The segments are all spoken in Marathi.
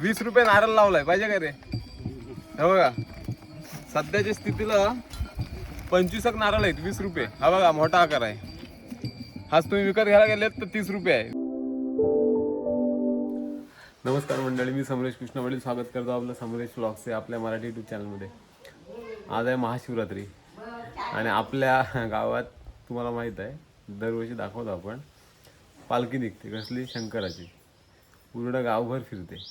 वीस रुपये नारळ लावलाय पाहिजे का रे? हे बघा सध्याच्या स्थितीला पंचवीसक नारळ आहेत वीस रुपये. हा बघा मोठा आकार आहे. हाच तुम्ही विकत घ्यायला गेलेत तर तीस रुपये आहे. नमस्कार मंडळी मी समरेश कृष्ण वडील स्वागत करतो आपलं समरेश ब्लॉग्सचे आपल्या मराठी युट्यूब चॅनलमध्ये आज आहे महाशिवरात्री. आणि आपल्या गावात तुम्हाला माहीत आहे दरवर्षी दाखवतो आपण पालखी निघते कसली? शंकराची. पूर्ण गावभर फिरते.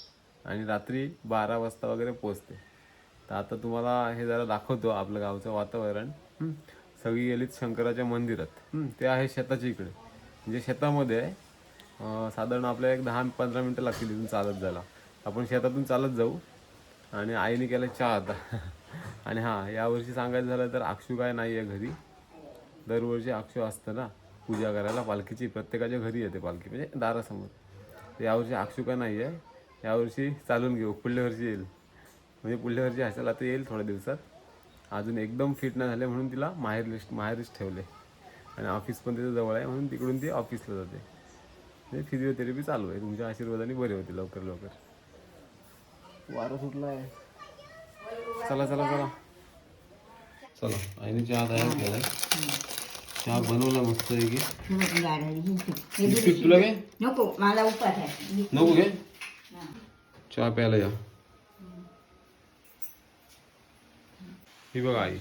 आणि रात्री बारा वाजता वगैरे पोचते तर आता तुम्हाला हे जरा दाखवतो आपलं गावचं वातावरण. सगळी गेलीत शंकराच्या मंदिरात. हं. ते आहे शेताच्या इकडे. म्हणजे शेतामध्ये आहे साधारण आपल्याला एक दहा पंधरा मिनटं लागतील इथून चालत जायला. आपण शेतातून चालत जाऊ आणि आईने केलं चहा आता. आणि हां यावर्षी सांगायचं झालं तर अक्षू काय नाही आहे घरी. दरवर्षी अक्षू असतं ना पूजा करायला. पालखीची प्रत्येकाच्या घरी येते पालखी म्हणजे दारासमोर. तर यावर्षी अक्षू काय नाही आहे यावर्षी चालून घेऊ पुढल्या वर्षी येईल. म्हणजे पुढल्या वर्षी असेल आता येईल थोड्या दिवसात. अजून एकदम फिट नाही झाले म्हणून तिला माहेर लिस्ट माहेरच ठेवले. आणि ऑफिस पण तिथं जवळ आहे म्हणून तिकडून ती ऑफिसला जाते. म्हणजे फिजिओथेरपी चालू आहे. तुमच्या आशीर्वादाने बरे होते लवकर लवकर. वारं सुटला आहे चला चला चला. चला आईने चहा तयार केलाय. चहा बनवला मस्त आहे की तुला घे. नको मला उपास आहे. नको घे. चहा प्यायला या. ही बघ आई.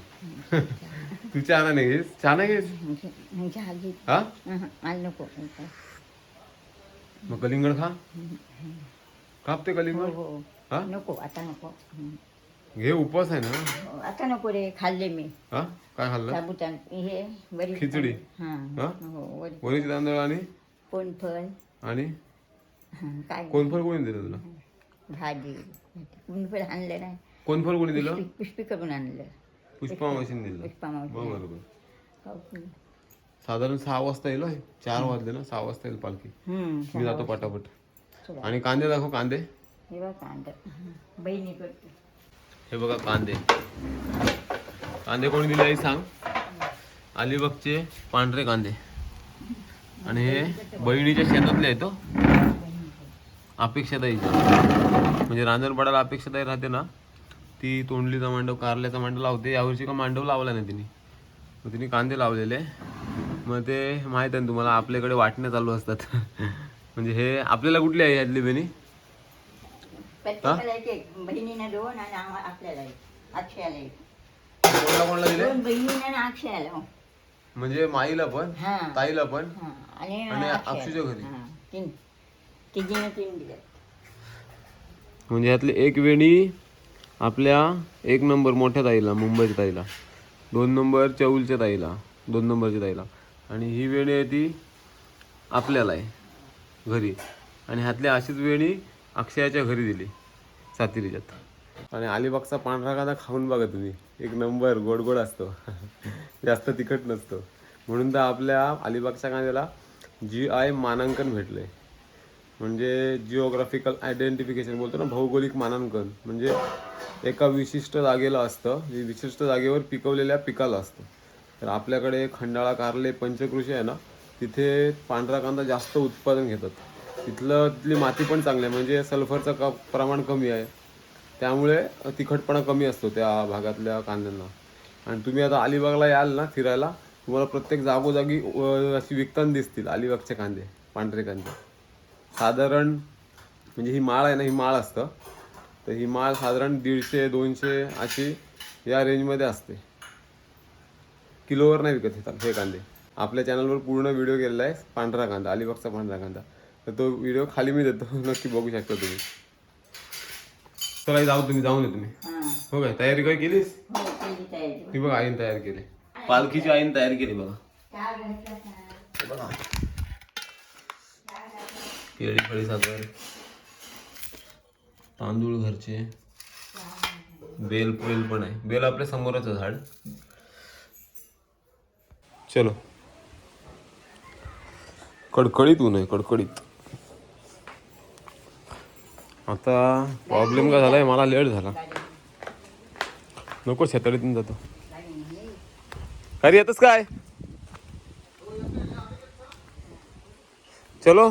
तू चहा नाही घेस चहा नाही घेस हा. मग कलिंगड खा. कापते हो कलिंगड? हो हा. नको आता नको. हं. घे उपवास आहे ना? हो, आता नको रे खाल्ले मी. हा? काय खाल्लं? साबुदाण हे बरी खिचडी. हा हा? हो वरी. वरीचे तांदूळ आणि? कोणफळ आणि? हं, काय कोणफळ कोणी दिलं तुला? भाजी. कोणफळ आणलं नाही. कोणफळ कोणी दिलं? पुष्पी- पुष्पी करून आणलं. पुष्पा मावशीने दिलं. पुष्पा मावशी. हो की? साधारण सहा वाजता येईल होय. चार वाजले ना? सहा वाजता येईल पालखी. हं, मी जातो पटापट. चला. आणि कांदे दाखव कांदे. हे बघ कांदा. हं. बहिणी करते. हे बघा कांदे. कांदे कोणी दिले आई सांग? अलिबागचे पांढरे कांदे. आणि हे बहिणीच्या शेतातले आहेत हो. अपेक्षाताईचे म्हणजे रांजणपाडाला अपेक्षाताई राहते ना ती तोंडलीचा मांडव कारल्याचा मांडव लावते. यावर्षी का मांडव लावला नाही तिने. मग तिने कांदे लावलेले. मग ते माहीत आहे ना तुम्हाला आपल्याकडे वाटण्या चालू असतात. म्हणजे हे आपल्याला कुठली आहे बहिणी? बहिणीनं दोन आणि आपल्याला अक्षयाला कोणाला कोणाला दिले बहिणीनं अक्षयाला हो. म्हणजे माईला पण ताईला पण. आणि. अक्षूच्या घरी? तीन दिले म्हणजे यातले एक वेणी आपल्या एक नंबर मोठ्या ताईला मुंबईच्या ताईला. दोन नंबर चौलच्या ताईला दोन नंबरच्या ताईला. आणि ही वेणी आहे ती आपल्याला आहे घरी. आणि ह्यातल्या अशीच वेणी अक्षयाच्या घरी दिली सातिरीच्यात. आणि अलिबागचा पांढरा कांदा खाऊन बघा तुम्ही. एक नंबर गोड गोड असतो. जास्त तिखट नसतो. म्हणून तर आपल्या अलिबागच्या कांद्याला जी आय मानांकन भेटलं आहे म्हणजे जिओग्राफिकल आयडेंटिफिकेशन बोलतो ना भौगोलिक मानांकन. म्हणजे एका विशिष्ट जागेला असतं जे विशिष्ट जागेवर पिकवलेल्या पिकाला असतं. तर आपल्याकडे खंडाळा कारले पंचकृषी आहे ना तिथे पांढरा कांदा जास्त उत्पादन घेतात. तिथलं तिथली माती पण चांगली आहे म्हणजे सल्फरचं क प्रमाण कमी आहे. त्यामुळे तिखटपणा कमी असतो त्या भागातल्या कांद्यांना. आणि तुम्ही आता अलिबागला याल ना फिरायला तुम्हाला प्रत्येक जागोजागी अशी विकताना दिसतील अलिबागचे कांदे पांढरे कांदे. साधारण म्हणजे ही माळ आहे ना ही माळ असतं. तर ही माळ साधारण दीडशे दोनशे अशी या रेंजमध्ये असते. किलोवर नाही विकत हे हे कांदे. आपल्या चॅनलवर पूर्ण व्हिडिओ केलेला आहे पांढरा कांदा अलिबागचा पांढरा कांदा. तर तो व्हिडिओ खाली मी देतो नक्की बघू शकता तुम्ही. चला जाऊ तुम्ही जाऊन तुम्ही. हा. हो काय तयारी काय केलीस? हो केली तयारी. ती बघा आईने तयार केली. पालखीची आईने तयारी केली बघा. बघा. केळी फळी साखर तांदूळ घरचे बेल बेल पण आहे. बेल आपल्या समोरच झाड. चलो. कडकडीत ऊन आहे कडकडीत. आता प्रॉब्लेम काय झालाय? मला लेट झाला. नको शेताडीतून जातो. अरे येतच काय? चलो.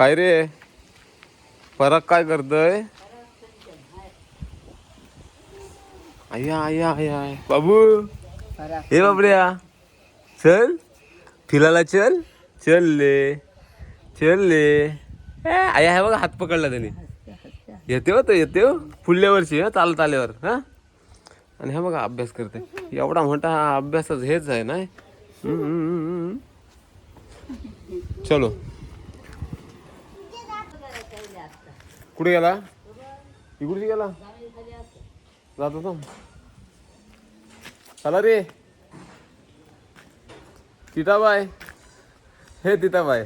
काय रे? परत काय करतोय? आया आया आया बाबू हे बाबड्या. चल. फिरायला चल. चल ले. चल ले. ए, आया हे बघा हात पकडला त्याने. येते हो तो येते हो. पुढल्या वर्षी चालत आल्यावर हा. आणि हे बघा अभ्यास करते. एवढा मोठा हा अभ्यासच हेच आहे ना? चलो. कुठे गेला? इकडे गेला? जात होतो चला रे. तिताबाय हे तिताबाय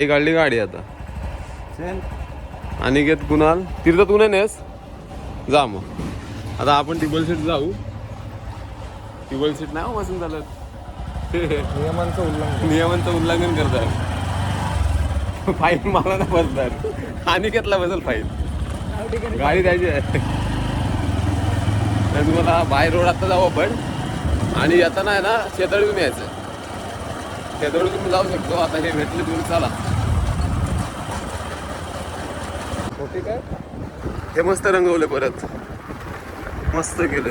एक काढली गाडी आता. अनिकेत कुणाल? तीर्थ तू नाही नेस जा मग. आता आपण टिबल सीट जाऊ. टिबल सीट नाही हो बसून चालत नियमांचं उल्लंघन. नियमांचं उल्लंघन करतात फाईन मला नाही बसणार अनिकेतला बसेल फाईन गाडी द्यायची आहे. तर तुम्हाला बाय रोड आता जाऊ आपण. आणि येताना आहे ना शेतळीतून यायचं शेतळीतून जाऊ शकतो. आता हे भेटले तुम्ही चला. काय? हे मस्त रंगवले परत. मस्त केले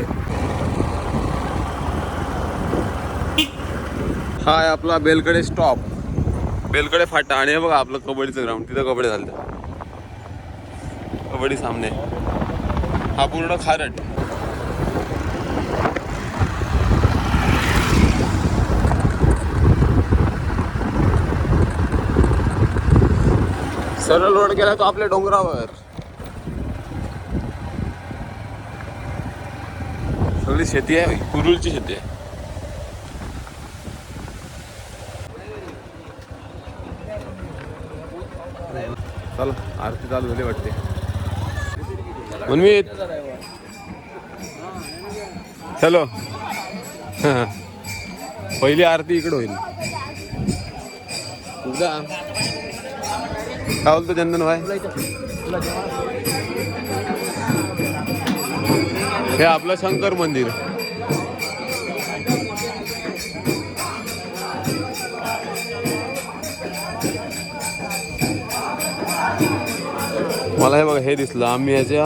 हा आहे आपला बेलकडे स्टॉप बेलकडे फाटा आणि हे बघा आपलं कबड्डीचं ग्राउंड तिथं कबड्डी झालं कबड्डी सामने. हा पूर्ण खारट. सरळ रोड गेला तो आपल्या डोंगरावर. सगळी शेती आहे कुरुलची शेती आहे चला आरती चालू झाली वाटते. मनमीत चलो पहिली आरती इकडे होईल. उद्या काय बोलतो चंदन भाई. हे आपलं शंकर मंदिर. मला हे बघा हे दिसलं. आम्ही याच्या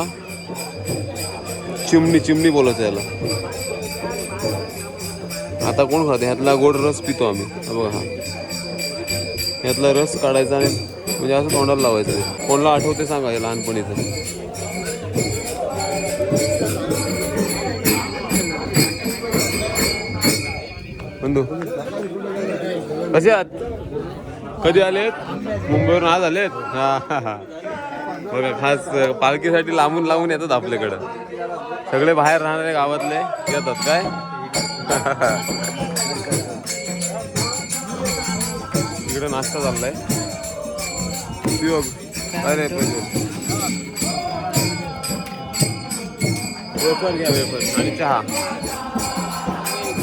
चिमणी चिमणी बोलायचं याला. आता कोण खाते? ह्यातला गोड रस पितो आम्ही. बघा हा. ह्यातला रस काढायचा आणि म्हणजे असं तोंडाला लावायचं. ते. कोणाला आठवते सांगा हे लहानपणीचं. बंधू कसे आहात? कधी आलेत? मुंबईवरून आज आलेत? हा हा, हा. बघा खास पालखीसाठी लांबून लांबून येतात आपल्याकडं. सगळे बाहेर राहणारे गावातले येतात काय? इकडे नाश्ता चाललाय. उपयोग अरे पहिले वेफर घ्या वेफर आणि चहा.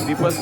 दीपक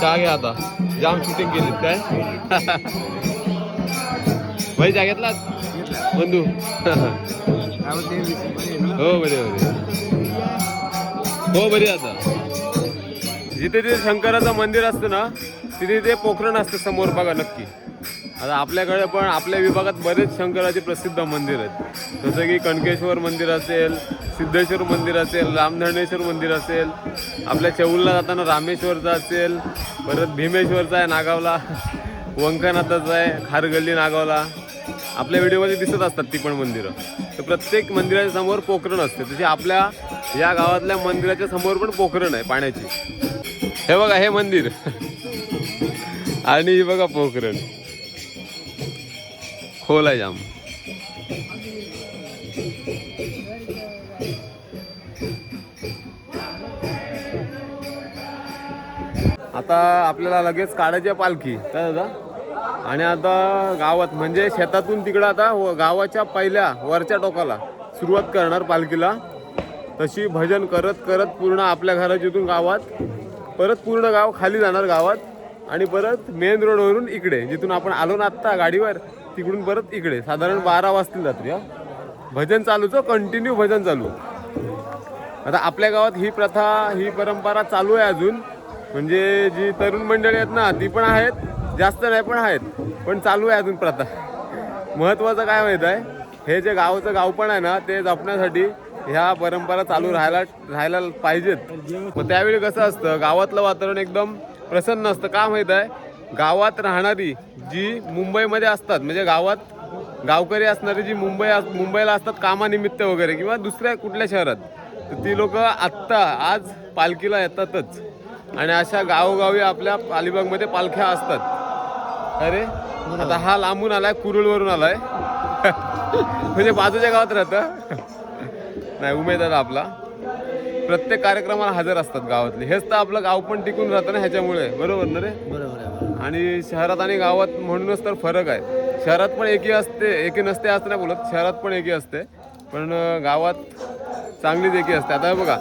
चहा घ्या आता जाम शूटिंग केलीत काय भाई चहा घेतला बंधू। हो बरे बरे हो बरे आता जिथे तिथे शंकराचं मंदिर असतं ना तिथे ते पोखरण असतं समोर बघा नक्की. आता आपल्याकडे पण आपल्या विभागात बरेच शंकराचे प्रसिद्ध मंदिर आहेत. जसं की कणकेश्वर मंदिर असेल सिद्धेश्वर मंदिर असेल रामधरणेश्वर मंदिर असेल आपल्या चौलला जाताना रामेश्वरचं असेल परत भीमेश्वरचा आहे नागावला वंकनाथाचं आहे खारगल्ली नागावला. आपल्या व्हिडिओमध्ये दिसत असतात ती पण मंदिरं. तर प्रत्येक मंदिराच्या समोर पोखरण असते. तशी आपल्या या गावातल्या मंदिराच्या समोर पण पोखरण आहे पाण्याची. हे बघा हे मंदिर. आणि बघा पोखरण. खोल आहे जाम. आता आपल्याला लगेच काढायची पालखी. काय दादा? आणि आता गावात म्हणजे शेतातून तिकडं आता व- गावाच्या पहिल्या वरच्या टोकाला सुरुवात करणार पालखीला. तशी भजन करत करत पूर्ण आपल्या घराच्या इथून गावात परत पूर्ण गाव खाली जाणार गावात. आणि परत मेन रोडवरून इकडे जिथून आपण आलो ना आत्ता गाडीवर तिकडून परत इकडे. साधारण बारा वाजतील रात्री हा. भजन चालूच कंटिन्यू भजन चालू. आता आपल्या गावात ही प्रथा ही परंपरा चालू आहे अजून. म्हणजे जी तरुण मंडळी आहेत ना ती पण आहेत जास्त नाही पण आहेत. पण चालू आहे अजून प्रथा. महत्त्वाचं काय माहीत आहे? हे जे गावचं गाव पण आहे ना ते जपण्यासाठी ह्या परंपरा चालू राहायला राहायला पाहिजेत. मग त्यावेळी कसं असतं? गावातलं वातावरण एकदम प्रसन्न असतं. का माहीत आहे? गावात राहणारी जी मुंबईमध्ये असतात म्हणजे गावात गावकरी असणारी जी मुंबई अस- मुंबईला असतात कामानिमित्त वगैरे किंवा दुसऱ्या कुठल्या शहरात तर ती लोक आत्ता आज पालखीला येतातच. आणि अशा गावोगावी आपल्या अलिबागमध्ये पालख्या असतात. अरे आता हा लांबून आलाय कुरुळवरून आलाय. म्हणजे बाजूच्या गावात राहतं. नाही उमेद आपला. प्रत्येक कार्यक्रमाला हजर असतात गावातले. हेच तर आपलं गाव पण टिकून राहतं ना ह्याच्यामुळे. बरोबर ना रे? बरोबर आणि शहरात आणि गावात म्हणूनच तर फरक आहे. शहरात पण एकी असते एकी नसते असं नाही बोलत. शहरात पण एकी असते. पण गावात चांगलीच एकी असते. आता बघा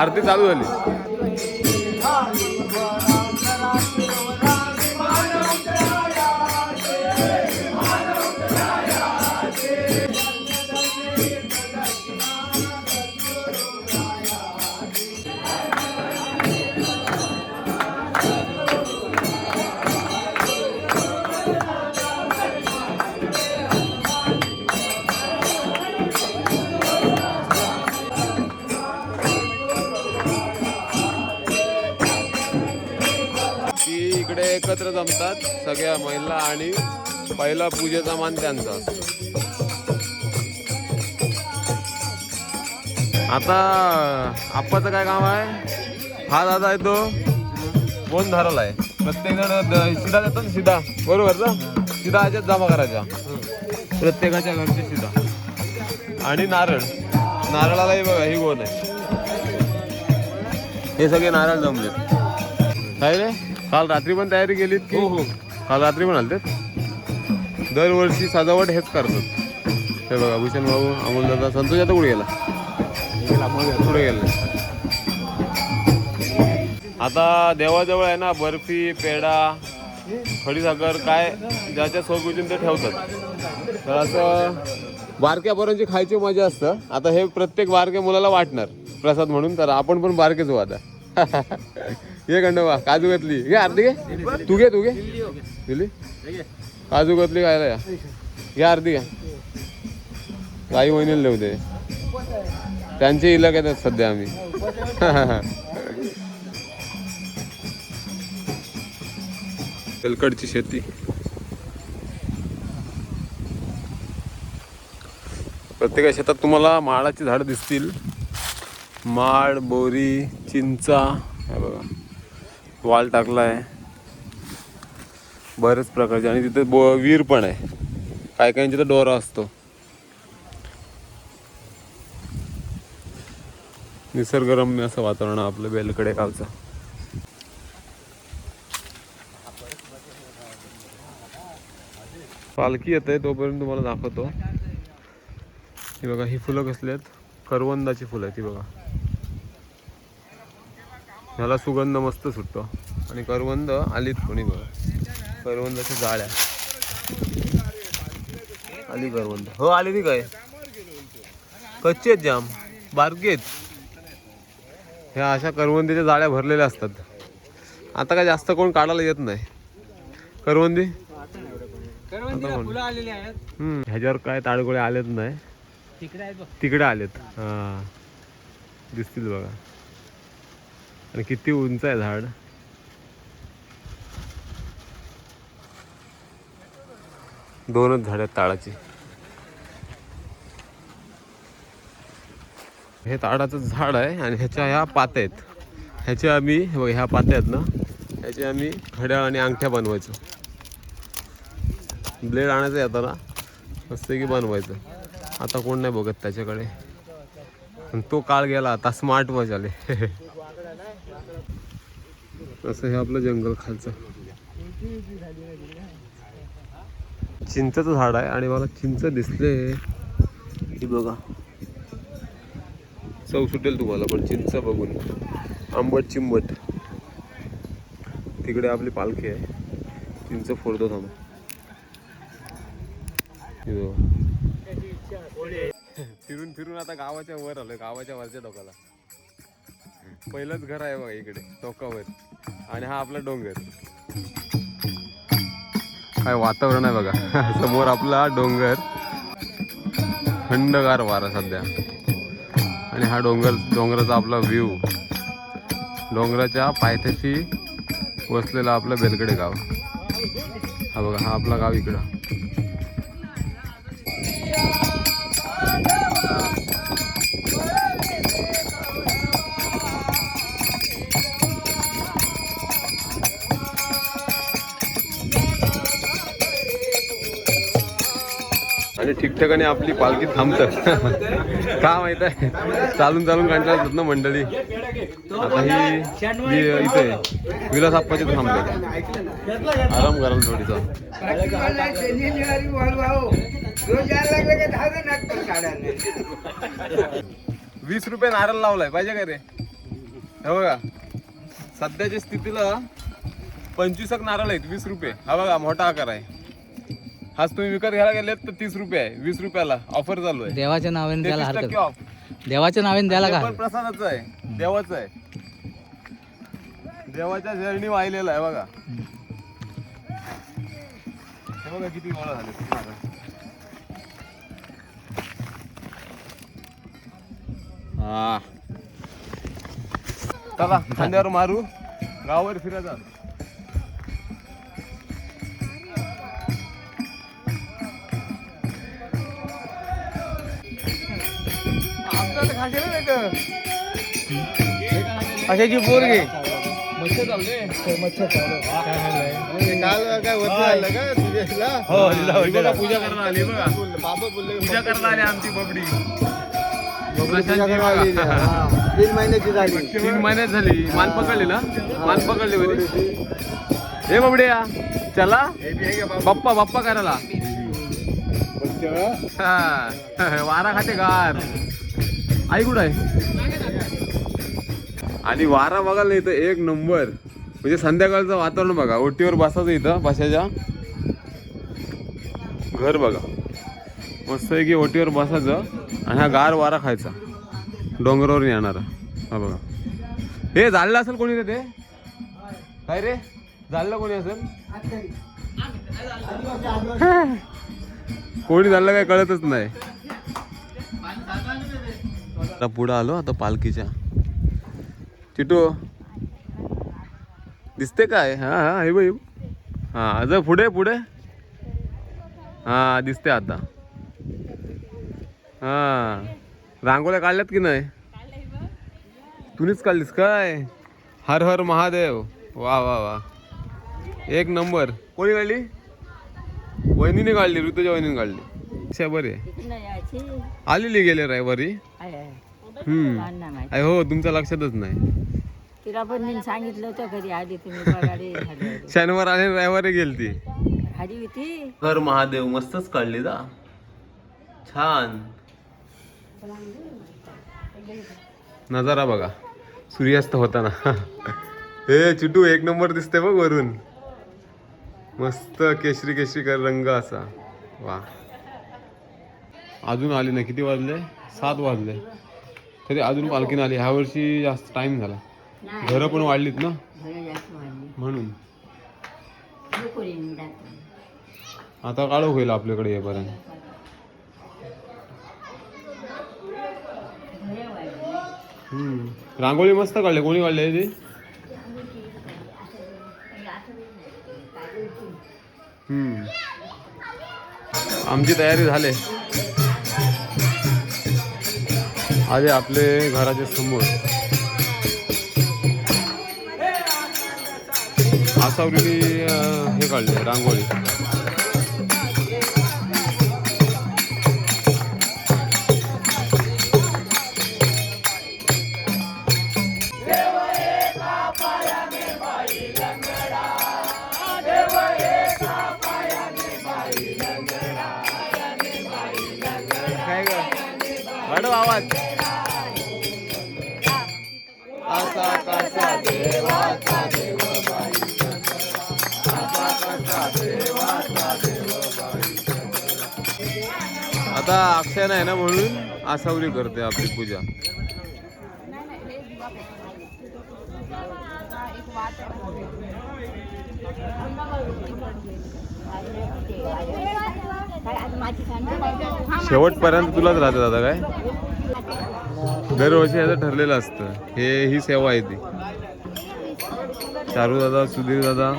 आरती चालू झाली. सगळे एकत्र जमतात सगळ्या महिला आणि पहिला पूजेचा मान त्यांचा असतो. आता आप्पाचं काय काम आहे? हा दादा आहे तो. कोण धरला आहे प्रत्येक जण द- जातो ना सीधा बरोबर ना? शिदा ह्याच्यात जमा करायच्या प्रत्येकाच्या घरची सीधा आणि नारळ. नारळालाही बघा ही गोण आहे? हे सगळे नारळ जमलेत. काय रे? काल रात्री पण तयारी केलीत की हो काल रात्री पण आलते दरवर्षी सजावट हेच करतात. हे बघा भूषण भाऊ अमोल दादा संतोष आता कुठे गेला. पुढे गेला. आता देवाजवळ आहे ना बर्फी पेढा खडीसाखर काय ज्याच्या स्वगुजीन ते ठेवतात. तर असं बारक्या पोरांची खायची मजा असतं. आता हे प्रत्येक बारक्या मुलाला वाटणार प्रसाद म्हणून तर आपण पण बारकेच हो आता ये गंडोबा काजू घातली. घे अर्धी घे. तू घे तू घे. दिली काजू घातली खायला या. घे अर्धी घ्या काही वहिनीला देऊ दे. त्यांचे इलक आहेत सध्या आम्ही. तेलकडची शेती. प्रत्येका शेतात तुम्हाला माळाची झाडं दिसतील. माड बोरी चिंचा. हे बघा. वाल टाकलाय. बरेच प्रकारचे. आणि तिथे बो विहीर पण आहे. काही काहींची तर डोरा असतो. निसर्गरम्य असं वातावरण आपलं बेलकडे गावचं. पालखी येते तोपर्यंत तुम्हाला दाखवतो. ही बघा ही फुलं कसली आहेत? करवंदाची फुलं आहेत ती बघा. ह्याला सुगंध मस्त सुटतो. आणि करवंद आलीत कोणी बघा? करवंदाच्या जाळ्या आली करवंद. हो आली ती काय? कच्चे आहेत जाम. बारके ह्या अशा करवंदीच्या जाळ्या भरलेल्या असतात. आता काय जास्त कोण काढायला येत नाही. करवंदी? ह्याच्यावर काय ताडगोळे आलेत नाही. तिकडे आलेत. हा. दिसतील बघा. आणि किती उंच आहे झाड? दोनच झाड आहेत ताडाची. हे ताडाचं झाड आहे आणि ह्याच्या ह्या पात्या आहेत. ह्याच्या आम्ही बघा ह्या पात्या आहेत ना? ह्याचे आम्ही घड्याळ आणि अंगठ्या बनवायचो. ब्लेड आणायचं येताना मस्त की बनवायचं. आता कोण नाही बघत त्याच्याकडे. पण तो काळ गेला आता स्मार्ट वॉच आले. असं हे आपलं जंगल खालचं. चिंचचं झाड आहे आणि मला चिंच दिसले. ही बघा. चव सुटेल तुम्हाला पण चिंच बघून. आंबट चिंबट. तिकडे आपली पालखी आहे. चिंच फोडतो थांबा. फिरून फिरून आता गावाच्या वर आलोय गावाच्या वरच्या टोकाला पहिलंच घर आहे बघा इकडे टोकावर आणि हा आपला डोंगर. काय वातावरण आहे बघा. समोर आपला डोंगर. थंडगार वारा सध्या. आणि हा डोंगर डोंगराचा आपला व्ह्यू डोंगराच्या पायथ्याशी वसलेला आपलं बेलकडे गाव. हा बघा हा आपला गाव इकडं. ठिकठिकाणी आपली पालखी थांबतं का माहीत आहे? चालून चालून कंटाळा येतात ना मंडळी. आता ही इथे विलास आप्पाची थांबते. आराम कराल थोडीसा. वीस रुपये नारळ लावलाय पाहिजे का रे? हे बघा. सध्याच्या स्थितीला पंचवीसक नारळ आहेत वीस रुपये. हा बघा मोठा आकार आहे. हाच तुम्ही विकत घ्यायला गेलेत तर तीस रुपये आहे वीस रुपयाला. ऑफर चालू आहे. देवाच्या नावाने द्यायला तेहतीस हरकत टक्के ऑफ देवाच्या नावाने द्यायला का पण प्रसादाचं आहे. देवाचं आहे. देवाच्या चरणी वाहिलेलं आहे बघा. हे बघा किती गोळा झाले. हा. चला खांद्यावर मारू. गावावर फिरायचा. अशाची पोर घे हो बघा, पूजा करायला आली बघा. पूजा करायला आली आमची बबडी. तीन महिन्याची झाली. तीन महिन्यात झाली. मान पकडली ना? मान पकडली बरी हे बबडे या. चला. बाप्पा बाप्पा करायला. हा. वारा खाते गार. आई कुठं आहे? आणि वारा बघायला इथं एक नंबर. म्हणजे संध्याकाळचं वातावरण बघा. ओटीवर बसायचं इथं बसायच्या. घर बघा. मस्त आहे की ओटीवर बसायचं आणि हा गार वारा खायचा. डोंगरावर येणारा. हा बघा. हे झालेलं असेल कोणी रे ते? काय रे? झालेलं कोणी असेल? कोणी झालं काय कळतच नाही. आता पुढं आलो आता पालखीच्या. चिटू दिसते काय? हा हा हे बाई हा अजून पुढे पुढे. हा दिसते आता. हा रांगोळ्या काढल्यात की नाही? तुम्हीच काढलीस काय? हर हर महादेव. वा वा वा. एक नंबर. कोणी काढली? वहिनीने काढली ऋतुच्या वहिनीने काढली. बरे. आलेली गेले आहे. हम्म. हो तुमच्या लक्षातच नाही. तिला पण मी सांगितलं होतं कधी आधी तुम्ही पगारी झाली होती. शनिवार आणि रविवारी गेलती. आधी होती? हर महादेव मस्तच काढली जा छान. नजारा बघा. सूर्यास्त होताना. हे चिटू एक नंबर दिसते बघ वरून. मस्त केशरी केशरी कर रंग असा. वा. अजून आली नाही. किती वाजले? सात वाजले. तरी अजून पालखीने आली? ह्या वर्षी जास्त टाइम झाला. घरं पण वाढलीत ना? म्हणून. आता काळो होईल आपल्याकडे. हम्म. रांगोळी मस्त काढली. कोणी काढली ती? हम्म. आमची तयारी झाली. आले आपले घराच्या समोर. आसावलेली हे काढले रांगोळी. आता अक्षय नाही ना म्हणून आसावरी करते आपली पूजा. शेवटपर्यंत तुलाच राहते दादा काय? दरवर्षी याचं ठरलेलं असतं. हे ही सेवा आहे ती. चारू दादा सुधीर दादा.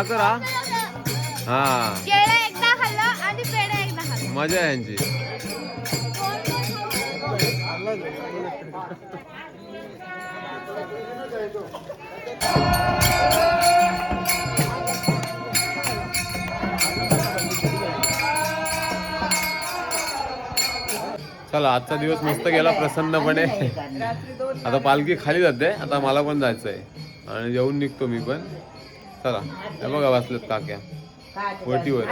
हा करा. हा. केळं एकदा खाल्लं आणि पेढा एकदा खाल्लं. मजा आहे यांची. चला आजचा दिवस मस्त गेला प्रसन्नपणे. आता पालखी खाली जाते आता मला पण जायचं आहे आणि जेवून निघतो मी पण. चला हे बघा वाचलेत काक्या. वटीवर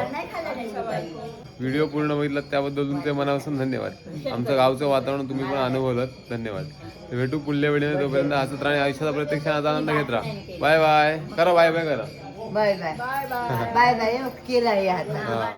व्हिडिओ पूर्ण बघितलात त्याबद्दल तुमचे मनापासून धन्यवाद. आमचं गावचं वातावरण तुम्ही पण अनुभवलं धन्यवाद. भेटू पुढल्या व्हिडिओ तोपर्यंत हसत राहणे आयुष्याचा प्रत्येक क्षणाचा आनंद घेत राहा. Bye bye. करा बाय बाय करा. Bye bye. Bye bye. केला हा.